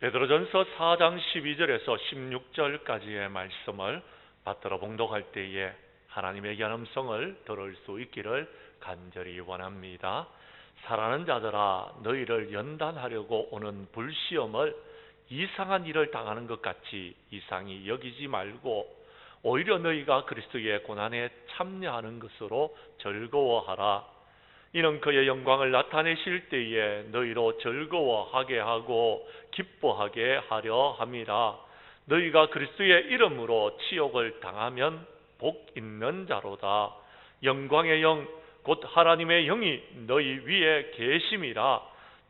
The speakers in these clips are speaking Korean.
베드로전서 4장 12절에서 16절까지의 말씀을 받들어 봉독할 때에 하나님의 귀한 음성을 들을 수 있기를 간절히 원합니다. 사랑하는 자들아 너희를 연단하려고 오는 불시험을 이상한 일을 당하는 것 같이 이상히 여기지 말고 오히려 너희가 그리스도의 고난에 참여하는 것으로 즐거워하라. 이는 그의 영광을 나타내실 때에 너희로 즐거워하게 하고 기뻐하게 하려 함이라. 너희가 그리스도의 이름으로 치욕을 당하면 복 있는 자로다. 영광의 영, 곧 하나님의 영이 너희 위에 계심이라.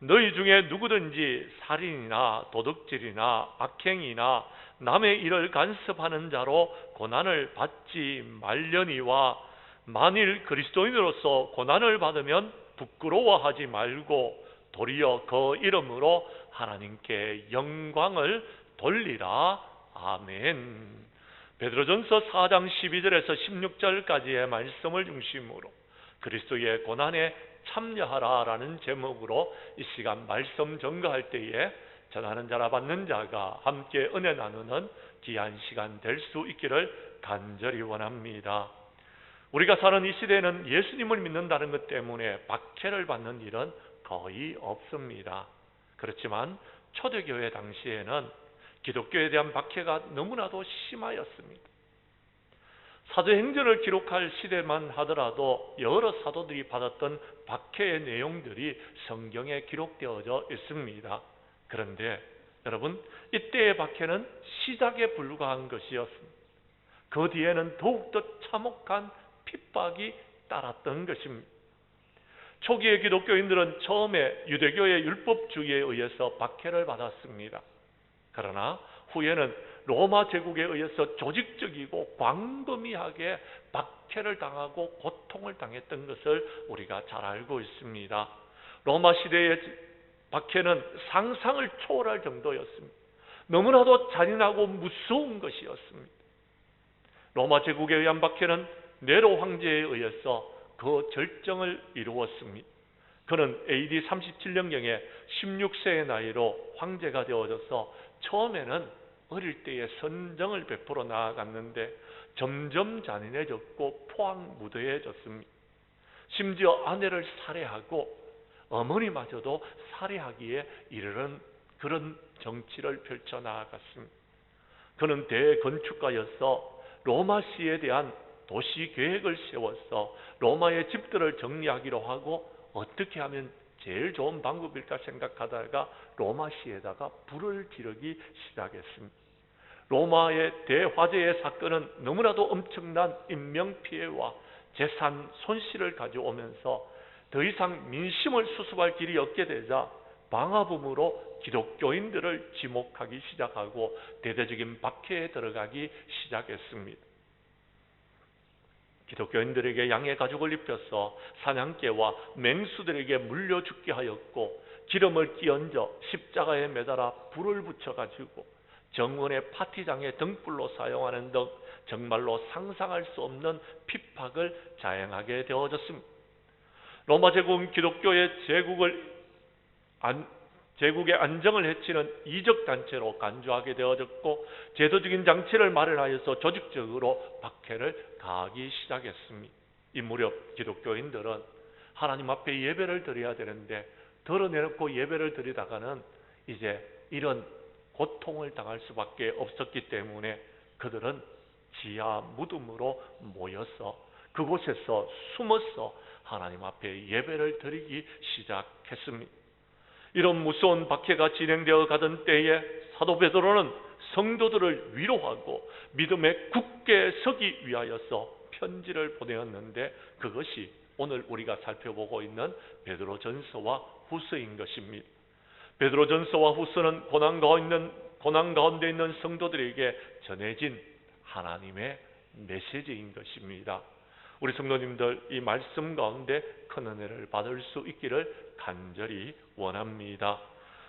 너희 중에 누구든지 살인이나 도둑질이나 악행이나 남의 일을 간섭하는 자로 고난을 받지 말려니와 만일 그리스도인으로서 고난을 받으면 부끄러워하지 말고 도리어 그 이름으로 하나님께 영광을 돌리라. 아멘. 베드로전서 4장 12절에서 16절까지의 말씀을 중심으로 그리스도의 고난에 참여하라라는 제목으로 이 시간 말씀 전가할 때에 전하는 자라 받는 자가 함께 은혜 나누는 귀한 시간 될 수 있기를 간절히 원합니다. 우리가 사는 이 시대에는 예수님을 믿는다는 것 때문에 박해를 받는 일은 거의 없습니다. 그렇지만 초대교회 당시에는 기독교에 대한 박해가 너무나도 심하였습니다. 사도행전을 기록할 시대만 하더라도 여러 사도들이 받았던 박해의 내용들이 성경에 기록되어져 있습니다. 그런데 여러분 이때의 박해는 시작에 불과한 것이었습니다. 그 뒤에는 더욱더 참혹한 핍박이 따랐던 것입니다. 초기의 기독교인들은 처음에 유대교의 율법주의에 의해서 박해를 받았습니다. 그러나 후에는 로마 제국에 의해서 조직적이고 광범위하게 박해를 당하고 고통을 당했던 것을 우리가 잘 알고 있습니다. 로마 시대의 박해는 상상을 초월할 정도였습니다. 너무나도 잔인하고 무서운 것이었습니다. 로마 제국에 의한 박해는 네로 황제에 의해서 그 절정을 이루었습니다. 그는 AD 37년경에 16세의 나이로 황제가 되어져서 처음에는 어릴 때에 선정을 베풀어 나아갔는데 점점 잔인해졌고 포항무도해졌습니다. 심지어 아내를 살해하고 어머니마저도 살해하기에 이르는 그런 정치를 펼쳐 나아갔습니다. 그는 대건축가였어 로마시에 대한 도시 계획을 세워서 로마의 집들을 정리하기로 하고 어떻게 하면 제일 좋은 방법일까 생각하다가 로마시에다가 불을 지르기 시작했습니다. 로마의 대화재의 사건은 너무나도 엄청난 인명피해와 재산 손실을 가져오면서 더 이상 민심을 수습할 길이 없게 되자 방화범으로 기독교인들을 지목하기 시작하고 대대적인 박해에 들어가기 시작했습니다. 기독교인들에게 양의 가죽을 입혀서 사냥개와 맹수들에게 물려 죽게 하였고 기름을 끼얹어 십자가에 매달아 불을 붙여가지고 정원의 파티장의 등불로 사용하는 등 정말로 상상할 수 없는 핍박을 자행하게 되어졌습니다. 로마 제국은 기독교의 제국을 안, 제국의 안정을 해치는 이적 단체로 간주하게 되어졌고 제도적인 장치를 마련하여서 조직적으로 박해를 가하기 시작했습니다. 이 무렵 기독교인들은 하나님 앞에 예배를 드려야 되는데 덜어내놓고 예배를 드리다가는 이제 이런 고통을 당할 수밖에 없었기 때문에 그들은 지하 무덤으로 모여서 그곳에서 숨어서 하나님 앞에 예배를 드리기 시작했습니다. 이런 무서운 박해가 진행되어 가던 때에 사도 베드로는 성도들을 위로하고 믿음에 굳게 서기 위하여서 편지를 보내었는데 그것이 오늘 우리가 살펴보고 있는 베드로전서와 후서인 것입니다. 베드로전서와 후서는 고난 가운데 고난 가운데 있는 성도들에게 전해진 하나님의 메시지인 것입니다. 우리 성도님들 이 말씀 가운데 큰 은혜를 받을 수 있기를 간절히 원합니다.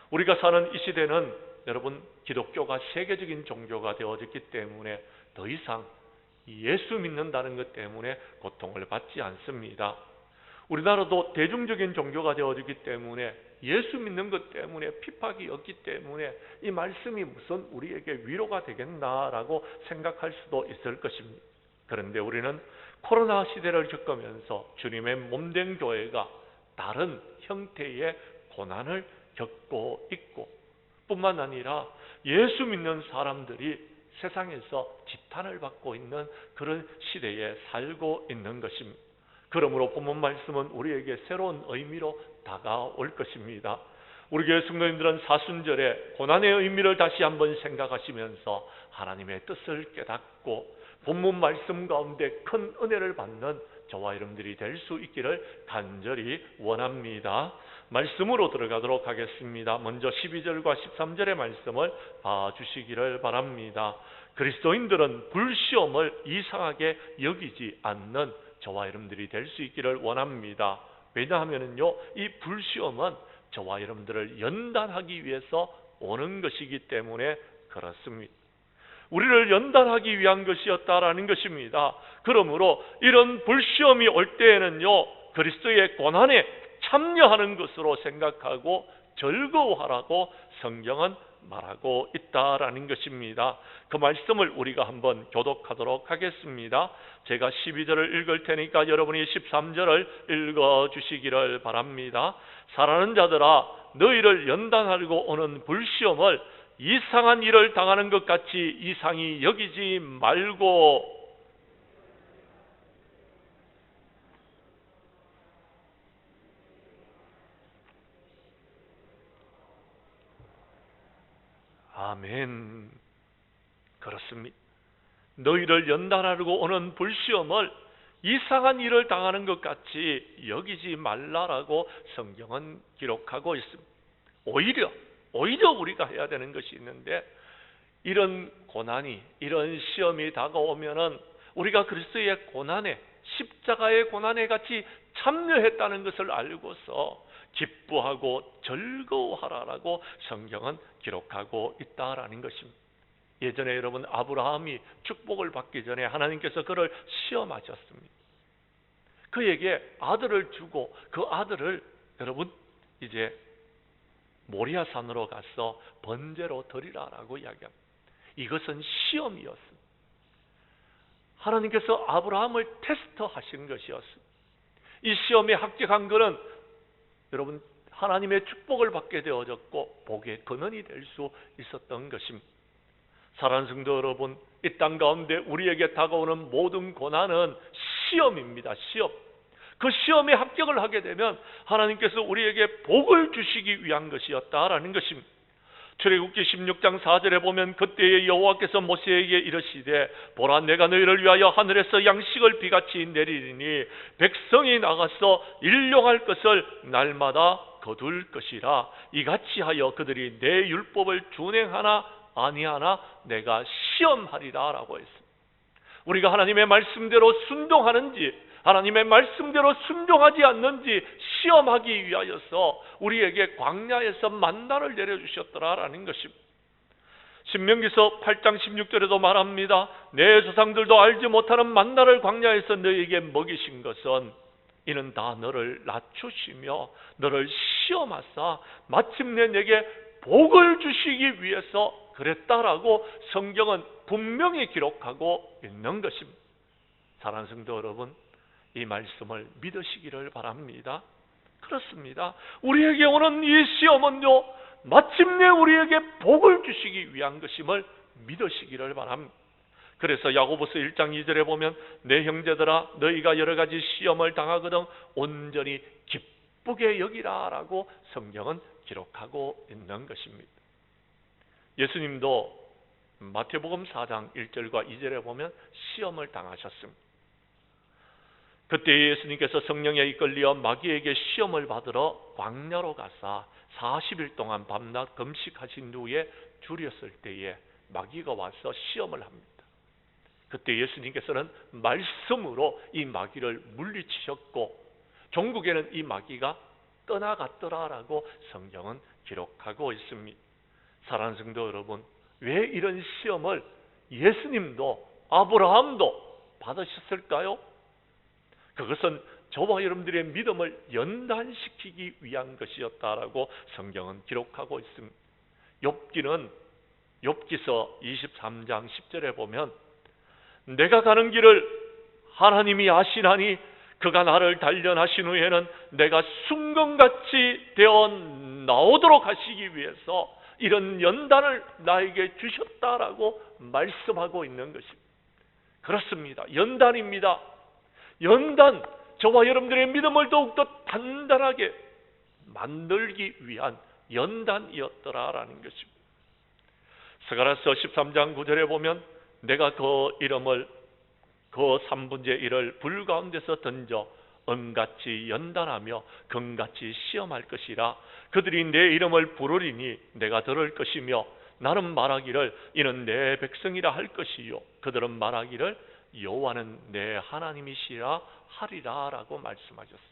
우리가 사는 이 시대는 여러분 기독교가 세계적인 종교가 되어졌기 때문에 더 이상 예수 믿는다는 것 때문에 고통을 받지 않습니다. 우리나라도 대중적인 종교가 되어졌기 때문에 예수 믿는 것 때문에 핍박이 없기 때문에 이 말씀이 무슨 우리에게 위로가 되겠나라고 생각할 수도 있을 것입니다. 그런데 우리는 코로나 시대를 겪으면서 주님의 몸된 교회가 다른 형태의 고난을 겪고 있고 뿐만 아니라 예수 믿는 사람들이 세상에서 지탄을 받고 있는 그런 시대에 살고 있는 것입니다. 그러므로 본문 말씀은 우리에게 새로운 의미로 다가올 것입니다. 우리 교회 성도님들은 사순절에 고난의 의미를 다시 한번 생각하시면서 하나님의 뜻을 깨닫고 본문 말씀 가운데 큰 은혜를 받는 저와 여러분들이 될 수 있기를 간절히 원합니다. 말씀으로 들어가도록 하겠습니다. 먼저 12절과 13절의 말씀을 봐주시기를 바랍니다. 그리스도인들은 불시험을 이상하게 여기지 않는 저와 여러분들이 될 수 있기를 원합니다. 왜냐하면요, 이 불시험은 저와 여러분들을 연단하기 위해서 오는 것이기 때문에 그렇습니다. 우리를 연단하기 위한 것이었다라는 것입니다. 그러므로 이런 불시험이 올 때에는요, 그리스도의 고난에 참여하는 것으로 생각하고 즐거워하라고 성경은 말하고 있다라는 것입니다. 그 말씀을 우리가 한번 교독하도록 하겠습니다. 제가 12절을 읽을 테니까 여러분이 13절을 읽어 주시기를 바랍니다. 사랑하는 자들아 너희를 연단하려고 오는 불시험을 이상한 일을 당하는 것 같이 이상히 여기지 말고 아멘. 그렇습니다. 너희를 연단하려고 오는 불시험을 이상한 일을 당하는 것 같이 여기지 말라라고 성경은 기록하고 있습니다. 오히려 오히려 우리가 해야 되는 것이 있는데 이런 고난이 이런 시험이 다가오면은 우리가 그리스도의 고난에 십자가의 고난에 같이 참여했다는 것을 알고서 기뻐하고 즐거워하라라고 성경은 기록하고 있다라는 것입니다. 예전에 여러분 아브라함이 축복을 받기 전에 하나님께서 그를 시험하셨습니다. 그에게 아들을 주고 그 아들을 여러분 이제 모리아 산으로 가서 번제로 드리라라고 이야기합니다. 이것은 시험이었습니다. 하나님께서 아브라함을 테스트하신 것이었습니다. 이 시험에 합격한 것은 여러분 하나님의 축복을 받게 되어졌고 복의 근원이 될 수 있었던 것입니다. 사랑하는 성도 여러분, 이 땅 가운데 우리에게 다가오는 모든 고난은 시험입니다. 시험. 그 시험에 합격을 하게 되면 하나님께서 우리에게 복을 주시기 위한 것이었다라는 것입니다. 출애굽기 16장 4절에 보면 그때에 여호와께서 모세에게 이르시되 보라 내가 너희를 위하여 하늘에서 양식을 비같이 내리리니 백성이 나가서 일용할 것을 날마다 거둘 것이라 이같이 하여 그들이 내 율법을 준행하나 아니하나 내가 시험하리라라고 했습니다. 우리가 하나님의 말씀대로 순종하는지 하나님의 말씀대로 순종하지 않는지 시험하기 위하여서 우리에게 광야에서 만나를 내려주셨더라라는 것입니다. 신명기서 8장 16절에도 말합니다. 내 조상들도 알지 못하는 만나를 광야에서 너에게 먹이신 것은 이는 다 너를 낮추시며 너를 시험하사 마침내 내게 복을 주시기 위해서 그랬다라고 성경은 분명히 기록하고 있는 것입니다. 사랑하는 성도 여러분, 이 말씀을 믿으시기를 바랍니다. 그렇습니다. 우리에게 오는 이 시험은요, 마침내 우리에게 복을 주시기 위한 것임을 믿으시기를 바랍니다. 그래서 야고보서 1장 2절에 보면 내 형제들아 너희가 여러 가지 시험을 당하거든 온전히 기쁘게 여기라라고 성경은 기록하고 있는 것입니다. 예수님도 마태복음 4장 1절과 2절에 보면 시험을 당하셨습니다. 그때 예수님께서 성령에 이끌려 마귀에게 시험을 받으러 광야로 가사 40일 동안 밤낮 금식하신 후에 줄였을 때에 마귀가 와서 시험을 합니다. 그때 예수님께서는 말씀으로 이 마귀를 물리치셨고 종국에는 이 마귀가 떠나갔더라라고 성경은 기록하고 있습니다. 사랑하는 성도 여러분, 왜 이런 시험을 예수님도 아브라함도 받으셨을까요? 그것은 저와 여러분들의 믿음을 연단시키기 위한 것이었다라고 성경은 기록하고 있습니다. 욥기는 욥기서 23장 10절에 보면 내가 가는 길을 하나님이 아시나니 그가 나를 단련하신 후에는 내가 순금같이 되어 나오도록 하시기 위해서 이런 연단을 나에게 주셨다라고 말씀하고 있는 것입니다. 그렇습니다. 연단입니다. 연단, 저와 여러분들의 믿음을 더욱더 단단하게 만들기 위한 연단이었더라라는 것입니다. 스가라서 13장 9절에 보면 내가 그 이름을 그 3분의 1을 불 가운데서 던져 은같이 연단하며 금같이 시험할 것이라 그들이 내 이름을 부르리니 내가 들을 것이며 나는 말하기를 이는 내 백성이라 할 것이요 그들은 말하기를 여호와는 내 하나님이시라 하리라라고 말씀하셨습니다.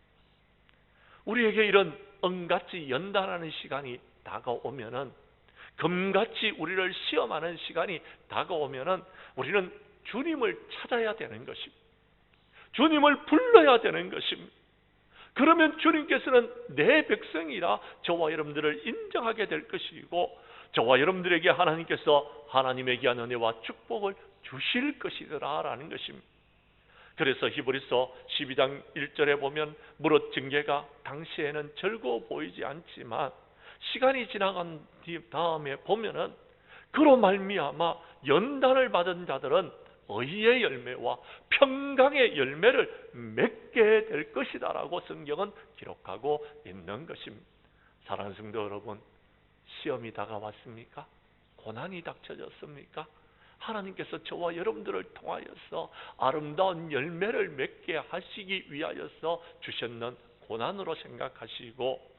우리에게 이런 은같이 연단하는 시간이 다가오면은 금같이 우리를 시험하는 시간이 다가오면은 우리는 주님을 찾아야 되는 것입니다. 주님을 불러야 되는 것입니다. 그러면 주님께서는 내 백성이라 저와 여러분들을 인정하게 될 것이고 저와 여러분들에게 하나님께서 하나님의 귀한 은혜와 축복을 주실 것이더라라는 것입니다. 그래서 히브리서 12장 1절에 보면 무릇 징계가 당시에는 즐거워 보이지 않지만 시간이 지나간 뒤 다음에 보면은 그로 말미암아 연단을 받은 자들은 의의 열매와 평강의 열매를 맺게 될 것이다라고 성경은 기록하고 있는 것입니다. 사랑하는 성도 여러분, 시험이 다가왔습니까? 고난이 닥쳐졌습니까? 하나님께서 저와 여러분들을 통하여서 아름다운 열매를 맺게 하시기 위하여서 주셨는 고난으로 생각하시고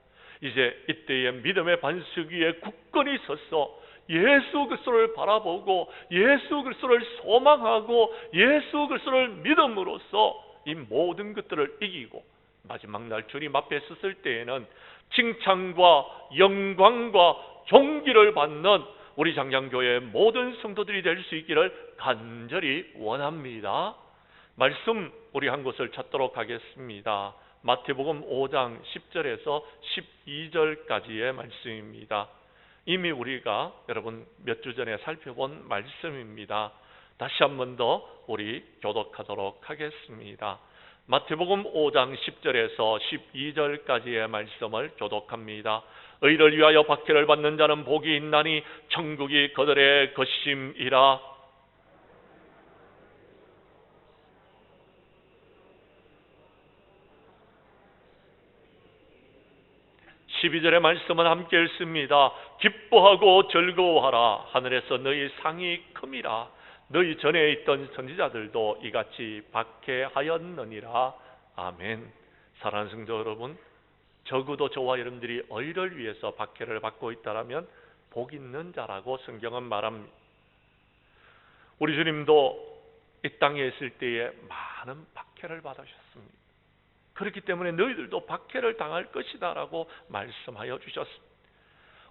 이제 이때의 믿음의 반석 위에 굳건히 서서 예수 그리스도를 바라보고 예수 그리스도를 소망하고 예수 그리스도를 믿음으로써 이 모든 것들을 이기고 마지막 날 주님 앞에 섰을 때에는 칭찬과 영광과 존귀를 받는 우리 장장교회 모든 성도들이 될 수 있기를 간절히 원합니다. 말씀 우리 한 곳을 찾도록 하겠습니다. 마태복음 5장 10절에서 12절까지의 말씀입니다. 이미 우리가 여러분 몇 주 전에 살펴본 말씀입니다. 다시 한 번 더 우리 교독하도록 하겠습니다. 마태복음 5장 10절에서 12절까지의 말씀을 교독합니다. 의를 위하여 박해를 받는 자는 복이 있나니 천국이 그들의 것임이라. 12절의 말씀은 함께 읽습니다. 기뻐하고 즐거워하라. 하늘에서 너희 상이 큼이라. 너희 전에 있던 선지자들도 이같이 박해하였느니라. 아멘. 사랑하는 성도 여러분, 적어도 저와 여러분들이 의를 위해서 박해를 받고 있다라면 복 있는 자라고 성경은 말합니다. 우리 주님도 이 땅에 있을 때에 많은 박해를 받으셨습니다. 그렇기 때문에 너희들도 박해를 당할 것이다라고 말씀하여 주셨습니다.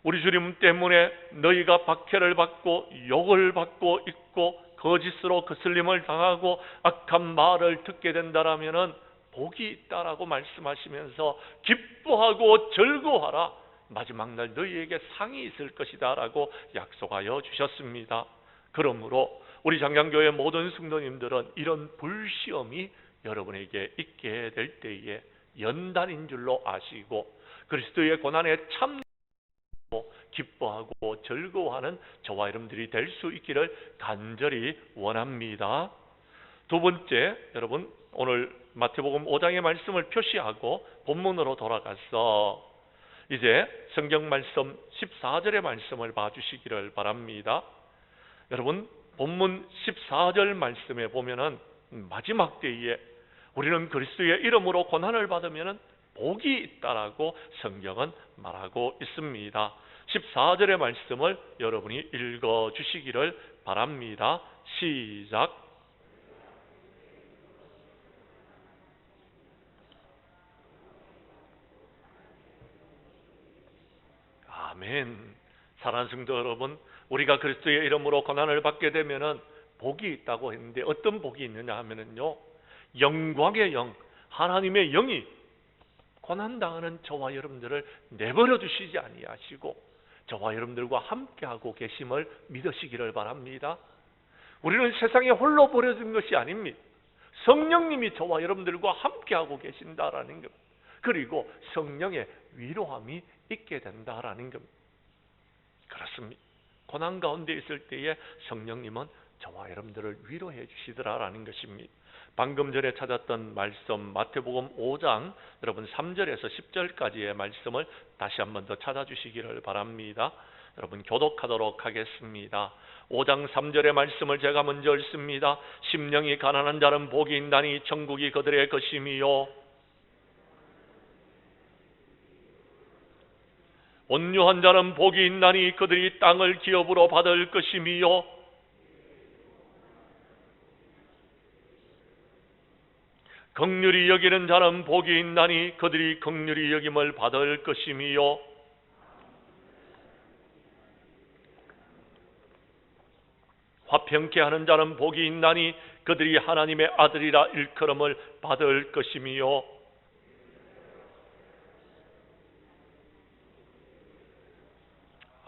우리 주님 때문에 너희가 박해를 받고 욕을 받고 있고 거짓으로 거슬림을 당하고 악한 말을 듣게 된다라면은 복이 있다라고 말씀하시면서 기뻐하고 즐거워하라. 마지막 날 너희에게 상이 있을 것이다라고 약속하여 주셨습니다. 그러므로 우리 장강교회 모든 성도님들은 이런 불시험이 여러분에게 있게 될 때에 연단인 줄로 아시고 그리스도의 고난에 참 기뻐하고 즐거워하는 저와 여러분들이 될 수 있기를 간절히 원합니다. 두 번째, 여러분 오늘 마태복음 5장의 말씀을 표시하고 본문으로 돌아가서 이제 성경 말씀 14절의 말씀을 봐주시기를 바랍니다. 여러분 본문 14절 말씀에 보면은 마지막 때에 우리는 그리스도의 이름으로 고난을 받으면 복이 있다라고 성경은 말하고 있습니다. 14절의 말씀을 여러분이 읽어 주시기를 바랍니다. 시작. 아멘. 사랑하는 성도 여러분, 우리가 그리스도의 이름으로 고난을 받게 되면은 복이 있다고 했는데 어떤 복이 있느냐 하면은요. 영광의 영, 하나님의 영이 고난 당하는 저와 여러분들을 내버려 두시지 아니하시고 저와 여러분들과 함께하고 계심을 믿으시기를 바랍니다. 우리는 세상에 홀로 버려진 것이 아닙니다. 성령님이 저와 여러분들과 함께하고 계신다라는 것. 그리고 성령의 위로함이 있게 된다라는 겁니다. 그렇습니다. 고난 가운데 있을 때에 성령님은 저와 여러분들을 위로해 주시더라라는 것입니다. 방금 전에 찾았던 말씀 마태복음 5장 여러분 3절에서 10절까지의 말씀을 다시 한번 더 찾아주시기를 바랍니다. 여러분 교독하도록 하겠습니다. 5장 3절의 말씀을 제가 먼저 읽습니다. 심령이 가난한 자는 복이 있나니 천국이 그들의 것임이요 온유한 자는 복이 있나니 그들이 땅을 기업으로 받을 것임이요. 극률이 여기는 자는 복이 있나니 그들이 극률이 여김을 받을 것임이요. 화평케 하는 자는 복이 있나니 그들이 하나님의 아들이라 일컬음을 받을 것임이요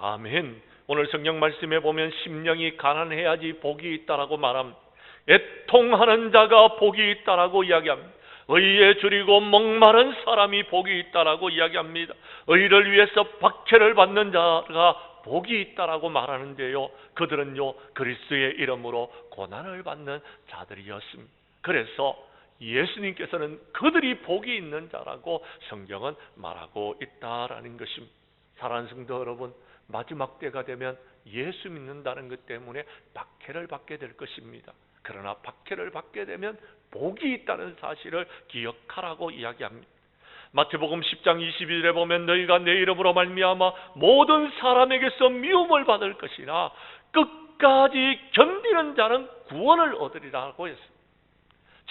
아멘. 오늘 성경 말씀에 보면 심령이 가난해야지 복이 있다라고 말합니다. 애통하는 자가 복이 있다라고 이야기합니다. 의에 줄이고 목마른 사람이 복이 있다라고 이야기합니다. 의를 위해서 박해를 받는 자가 복이 있다라고 말하는데요. 그들은요 그리스도의 이름으로 고난을 받는 자들이었습니다. 그래서 예수님께서는 그들이 복이 있는 자라고 성경은 말하고 있다라는 것입니다. 사랑하는 성도 여러분, 마지막 때가 되면 예수 믿는다는 것 때문에 박해를 받게 될 것입니다. 그러나 박해를 받게 되면 복이 있다는 사실을 기억하라고 이야기합니다. 마태복음 10장 22절에 보면 너희가 내 이름으로 말미암아 모든 사람에게서 미움을 받을 것이나 끝까지 견디는 자는 구원을 얻으리라고 했습니다.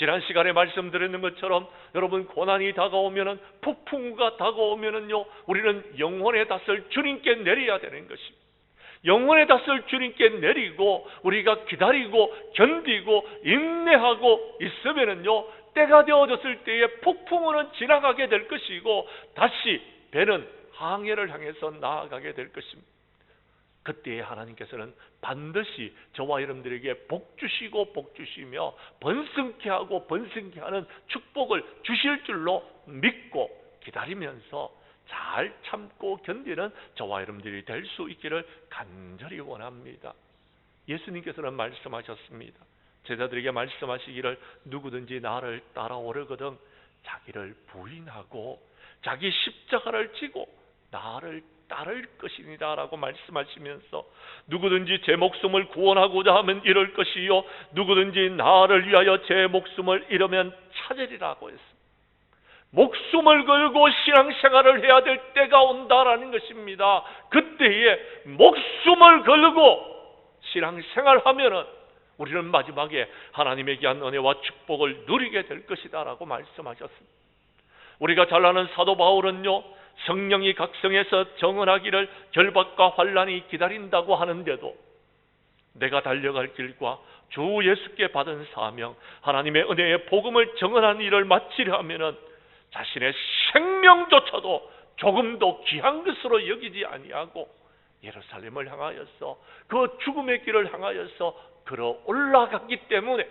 지난 시간에 말씀드렸는 것처럼 여러분 고난이 다가오면은 폭풍우가 다가오면은요 우리는 영혼의 닷을 주님께 내려야 되는 것입니다. 영혼의 닷을 주님께 내리고 우리가 기다리고 견디고 인내하고 있으면은요 때가 되어졌을 때에 폭풍우는 지나가게 될 것이고 다시 배는 항해를 향해서 나아가게 될 것입니다. 그때에 하나님께서는 반드시 저와 여러분들에게 복 주시고 복 주시며 번성케 하고 번성케 하는 축복을 주실 줄로 믿고 기다리면서 잘 참고 견디는 저와 여러분들이 될 수 있기를 간절히 원합니다. 예수님께서는 말씀하셨습니다. 제자들에게 말씀하시기를 누구든지 나를 따라오려거든 자기를 부인하고 자기 십자가를 지고 나를 따를 것이니라라고 말씀하시면서 누구든지 제 목숨을 구원하고자 하면 이럴 것이요 누구든지 나를 위하여 제 목숨을 잃으면 찾으리라고 했습니다. 목숨을 걸고 신앙생활을 해야 될 때가 온다라는 것입니다. 그때에 목숨을 걸고 신앙생활하면은 우리는 마지막에 하나님의 귀한 은혜와 축복을 누리게 될 것이다라고 말씀하셨습니다. 우리가 잘 아는 사도 바울은요 성령이 각성해서 정언하기를 결박과 환란이 기다린다고 하는데도 내가 달려갈 길과 주 예수께 받은 사명 하나님의 은혜의 복음을 정언한 일을 마치려 하면은 자신의 생명조차도 조금도 귀한 것으로 여기지 아니하고 예루살렘을 향하여서 그 죽음의 길을 향하여서 걸어 올라갔기 때문에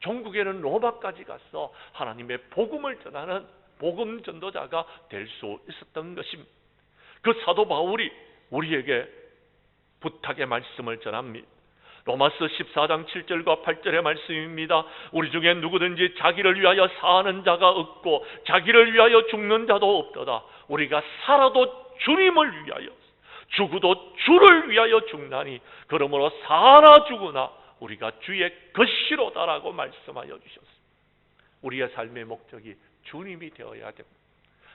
종국에는 로마까지 가서 하나님의 복음을 전하는 복음 전도자가 될 수 있었던 것입니다. 그 사도 바울이 우리에게 부탁의 말씀을 전합니다. 로마서 14장 7절과 8절의 말씀입니다. 우리 중에 누구든지 자기를 위하여 사는 자가 없고 자기를 위하여 죽는 자도 없도다. 우리가 살아도 주님을 위하여 죽어도 주를 위하여 죽나니 그러므로 사나 죽으나 우리가 주의 것이로다라고 말씀하여 주셨습니다. 우리의 삶의 목적이 주님이 되어야 됩니다.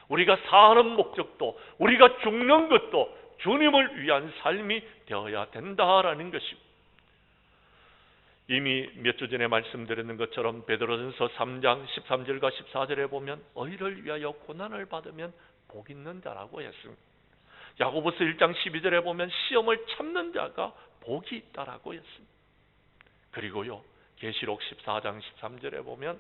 우리가 사는 목적도 우리가 죽는 것도 주님을 위한 삶이 되어야 된다라는 것입니다. 이미 몇 주 전에 말씀드렸는 것처럼 베드로전서 3장 13절과 14절에 보면 의를 위하여 고난을 받으면 복 있는 자라고 했습니다. 야고보서 1장 12절에 보면 시험을 참는 자가 복이 있다라고 했습니다. 그리고요. 계시록 14장 13절에 보면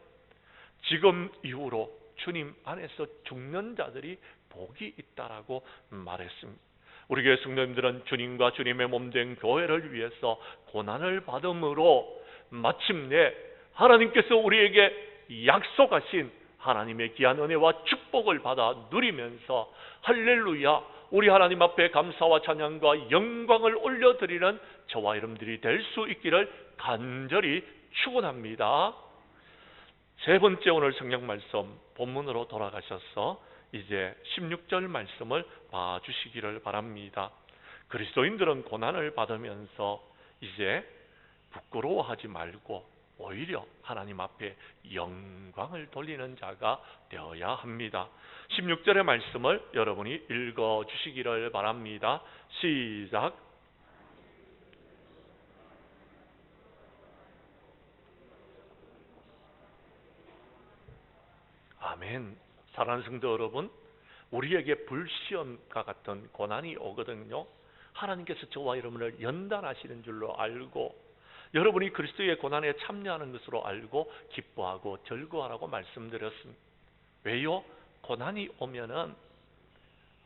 지금 이후로 주님 안에서 죽는 자들이 복이 있다라고 말했습니다. 우리 교회 성도님들은 주님과 주님의 몸된 교회를 위해서 고난을 받음으로 마침내 하나님께서 우리에게 약속하신 하나님의 귀한 은혜와 축복을 받아 누리면서 할렐루야 우리 하나님 앞에 감사와 찬양과 영광을 올려드리는 저와 여러분들이 될 수 있기를 간절히 축원합니다. 세 번째 오늘 성경 말씀 본문으로 돌아가셔서 이제 16절 말씀을 봐 주시기를 바랍니다. 그리스도인들은 고난을 받으면서 이제 부끄러워하지 말고 오히려 하나님 앞에 영광을 돌리는 자가 되어야 합니다. 16절의 말씀을 여러분이 읽어 주시기를 바랍니다. 시작. 아멘. 사랑하는 성도 여러분, 우리에게 불시험과 같은 고난이 오거든요. 하나님께서 저와 여러분을 연단하시는 줄로 알고 여러분이 그리스도의 고난에 참여하는 것으로 알고 기뻐하고 즐거워하라고 말씀드렸습니다. 왜요? 고난이 오면은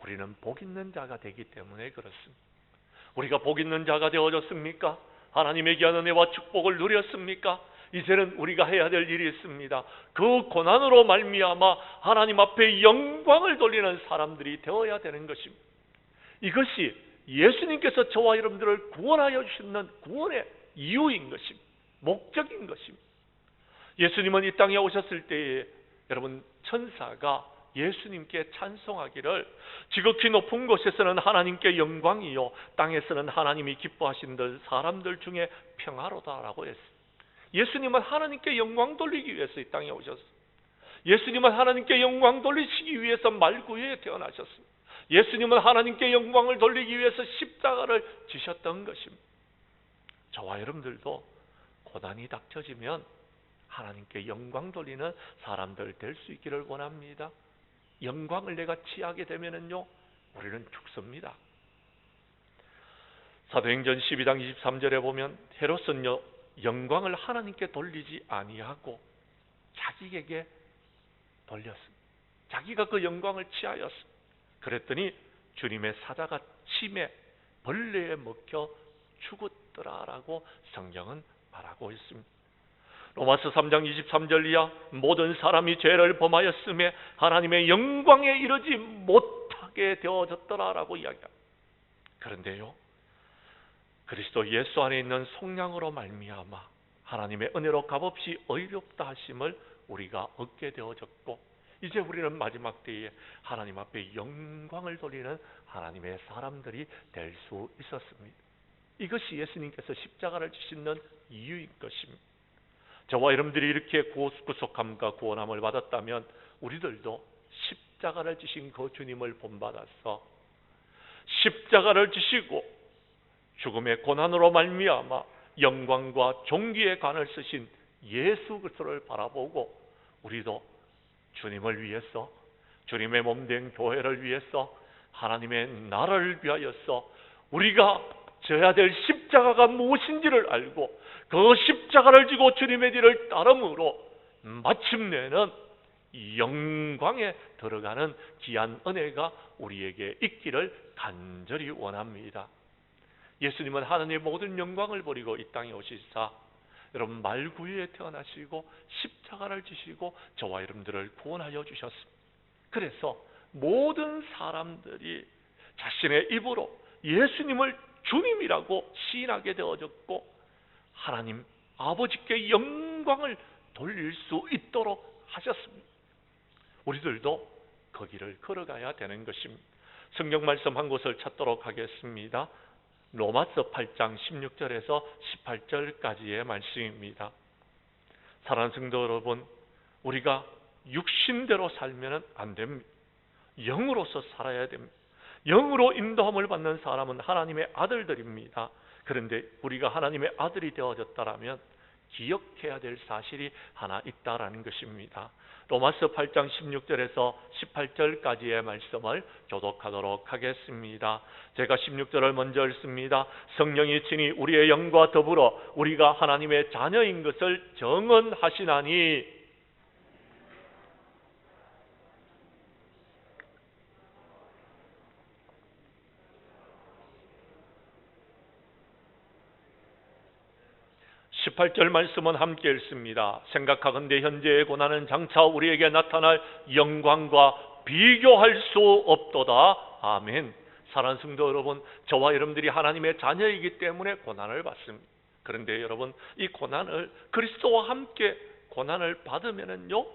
우리는 복 있는 자가 되기 때문에 그렇습니다. 우리가 복 있는 자가 되어졌습니까? 하나님의 귀한 은혜와 축복을 누렸습니까? 이제는 우리가 해야 될 일이 있습니다. 그 고난으로 말미암아 하나님 앞에 영광을 돌리는 사람들이 되어야 되는 것입니다. 이것이 예수님께서 저와 여러분들을 구원하여 주시는 구원의 이유인 것입니다. 목적인 것입니다. 예수님은 이 땅에 오셨을 때에 여러분 천사가 예수님께 찬송하기를 지극히 높은 곳에서는 하나님께 영광이요 땅에서는 하나님이 기뻐하신들 사람들 중에 평화로다라고 했습니다. 예수님은 하나님께 영광 돌리기 위해서 이 땅에 오셨습니다. 예수님은 하나님께 영광 돌리시기 위해서 말구에 태어나셨습니다. 예수님은 하나님께 영광을 돌리기 위해서 십자가를 지셨던 것입니다. 저와 여러분들도 고난이 닥쳐지면 하나님께 영광 돌리는 사람들 될 수 있기를 원합니다. 영광을 내가 취하게 되면은요, 우리는 죽습니다. 사도행전 12장 23절에 보면 헤롯은요 영광을 하나님께 돌리지 아니하고 자기에게 돌렸습니다. 자기가 그 영광을 취하였습니다. 그랬더니 주님의 사자가 침에 벌레에 먹혀 죽었더라라고 성경은 말하고 있습니다. 로마서 3장 23절 이하 모든 사람이 죄를 범하였음에 하나님의 영광에 이르지 못하게 되어졌더라라고 이야기합니다. 그런데요. 그리스도 예수 안에 있는 속량으로 말미암아 하나님의 은혜로 값없이 의롭다 하심을 우리가 얻게 되어졌고 이제 우리는 마지막 때에 하나님 앞에 영광을 돌리는 하나님의 사람들이 될 수 있었습니다. 이것이 예수님께서 십자가를 지시는 이유인 것입니다. 저와 여러분들이 이렇게 구속함과 구원함을 받았다면 우리들도 십자가를 지신 그 주님을 본받아서 십자가를 지시고 죽음의 고난으로 말미암아 영광과 존귀의 관을 쓰신 예수 그리스도를 바라보고 우리도 주님을 위해서 주님의 몸된 교회를 위해서 하나님의 나라를 위하여서 우리가 져야 될 십자가가 무엇인지를 알고 그 십자가를 지고 주님의 뒤를 따름으로 마침내는 영광에 들어가는 귀한 은혜가 우리에게 있기를 간절히 원합니다. 예수님은 하나님의 모든 영광을 버리고 이 땅에 오시사 여러분 말구유에 태어나시고 십자가를 지시고 저와 여러분들을 구원하여 주셨습니다. 그래서 모든 사람들이 자신의 입으로 예수님을 주님이라고 시인하게 되어졌고 하나님 아버지께 영광을 돌릴 수 있도록 하셨습니다. 우리들도 거기를 걸어가야 되는 것입니다. 성경 말씀 한 곳을 찾도록 하겠습니다. 로마서 8장 16절에서 18절까지의 말씀입니다. 사랑하는 성도 여러분, 우리가 육신대로 살면 안 됩니다. 영으로서 살아야 됩니다. 영으로 인도함을 받는 사람은 하나님의 아들들입니다. 그런데 우리가 하나님의 아들이 되어졌다라면 기억해야 될 사실이 하나 있다라는 것입니다. 로마서 8장 16절에서 18절까지의 말씀을 교독하도록 하겠습니다. 제가 16절을 먼저 읽습니다. 성령이 친히 우리의 영과 더불어 우리가 하나님의 자녀인 것을 정언하시나니 18절 말씀은 함께 읽습니다. 생각하건대 현재의 고난은 장차 우리에게 나타날 영광과 비교할 수 없도다. 아멘. 사랑하는 성도 여러분, 저와 여러분들이 하나님의 자녀이기 때문에 고난을 받습니다. 그런데 여러분, 이 고난을 그리스도와 함께 고난을 받으면은요,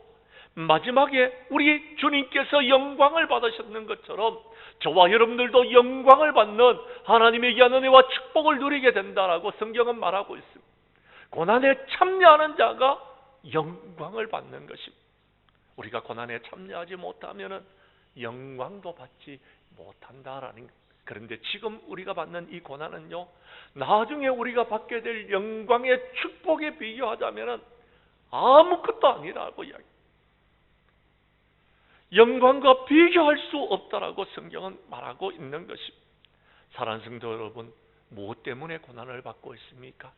마지막에 우리 주님께서 영광을 받으셨는 것처럼 저와 여러분들도 영광을 받는 하나님의 귀한 은혜와 축복을 누리게 된다라고 성경은 말하고 있습니다. 고난에 참여하는 자가 영광을 받는 것입니다. 우리가 고난에 참여하지 못하면은 영광도 받지 못한다라는 것. 그런데 지금 우리가 받는 이 고난은요, 나중에 우리가 받게 될 영광의 축복에 비교하자면은 아무것도 아니라고 이야기. 영광과 비교할 수 없다라고 성경은 말하고 있는 것입니다. 사랑하는 성도 여러분, 무엇 때문에 고난을 받고 있습니까?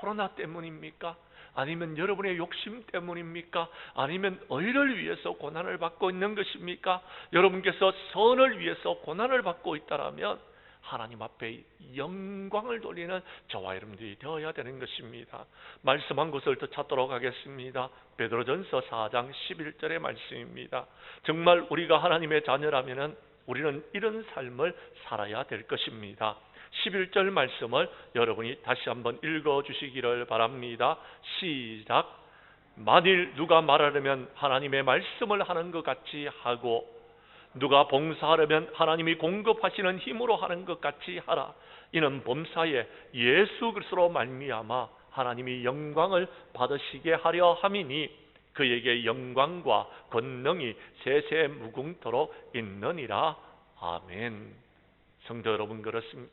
코로나 때문입니까? 아니면 여러분의 욕심 때문입니까? 아니면 의를 위해서 고난을 받고 있는 것입니까? 여러분께서 선을 위해서 고난을 받고 있다라면 하나님 앞에 영광을 돌리는 저와 여러분들이 되어야 되는 것입니다. 말씀한 것을 더 찾도록 하겠습니다. 베드로전서 4장 11절의 말씀입니다. 정말 우리가 하나님의 자녀라면은 우리는 이런 삶을 살아야 될 것입니다. 11절 말씀을 여러분이 다시 한번 읽어 주시기를 바랍니다. 시작. 만일 누가 말하려면 하나님의 말씀을 하는 것 같이 하고 누가 봉사하려면 하나님이 공급하시는 힘으로 하는 것 같이 하라. 이는 범사에 예수 그리스도로 말미암아 하나님이 영광을 받으시게 하려 함이니 그에게 영광과 권능이 세세 무궁토록 있느니라. 아멘. 성도 여러분 그렇습니다.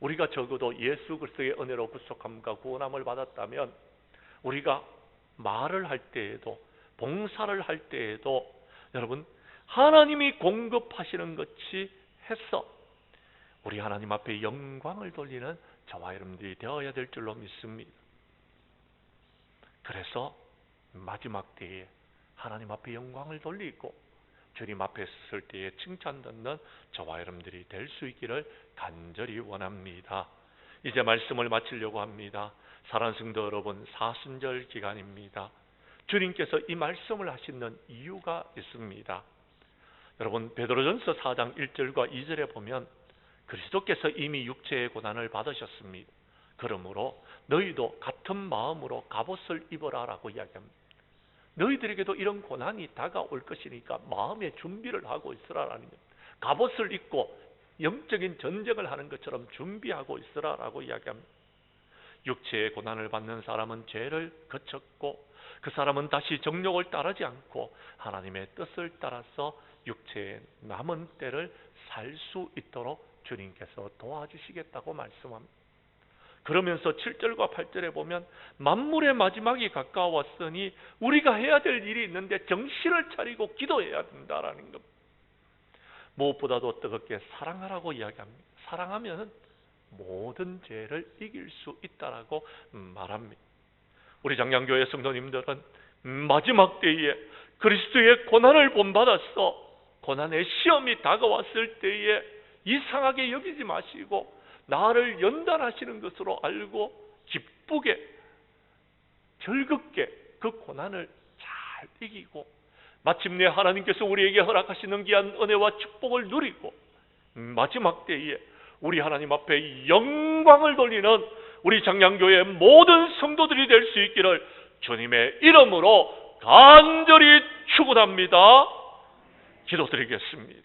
우리가 적어도 예수 그리스도의 은혜로 구속함과 구원함을 받았다면 우리가 말을 할 때에도 봉사를 할 때에도 여러분 하나님이 공급하시는 것이 해서 우리 하나님 앞에 영광을 돌리는 저와 여러분들이 되어야 될 줄로 믿습니다. 그래서 마지막 때에 하나님 앞에 영광을 돌리고 주님 앞에 설 때에 칭찬 듣는 저와 여러분들이 될 수 있기를 간절히 원합니다. 이제 말씀을 마치려고 합니다. 사랑하는 성도 여러분, 사순절 기간입니다. 주님께서 이 말씀을 하시는 이유가 있습니다. 여러분 베드로전서 4장 1절과 2절에 보면 그리스도께서 이미 육체의 고난을 받으셨습니다. 그러므로 너희도 같은 마음으로 갑옷을 입어라라고 이야기합니다. 너희들에게도 이런 고난이 다가올 것이니까 마음의 준비를 하고 있으라라는 겁니다. 갑옷을 입고 영적인 전쟁을 하는 것처럼 준비하고 있으라라고 이야기합니다. 육체의 고난을 받는 사람은 죄를 거쳤고 그 사람은 다시 정욕을 따르지 않고 하나님의 뜻을 따라서 육체의 남은 때를 살 수 있도록 주님께서 도와주시겠다고 말씀합니다. 그러면서 7절과 8절에 보면 만물의 마지막이 가까웠으니 우리가 해야 될 일이 있는데 정신을 차리고 기도해야 된다라는 겁니다. 무엇보다도 뜨겁게 사랑하라고 이야기합니다. 사랑하면 모든 죄를 이길 수 있다라고 말합니다. 우리 장량교회 성도님들은 마지막 때에 그리스도의 고난을 본받았어 고난의 시험이 다가왔을 때에 이상하게 여기지 마시고 나를 연단하시는 것으로 알고 기쁘게 즐겁게 그 고난을 잘 이기고 마침내 하나님께서 우리에게 허락하시는 귀한 은혜와 축복을 누리고 마지막 때에 우리 하나님 앞에 영광을 돌리는 우리 장량교회 모든 성도들이 될 수 있기를 주님의 이름으로 간절히 축원합니다. 기도드리겠습니다.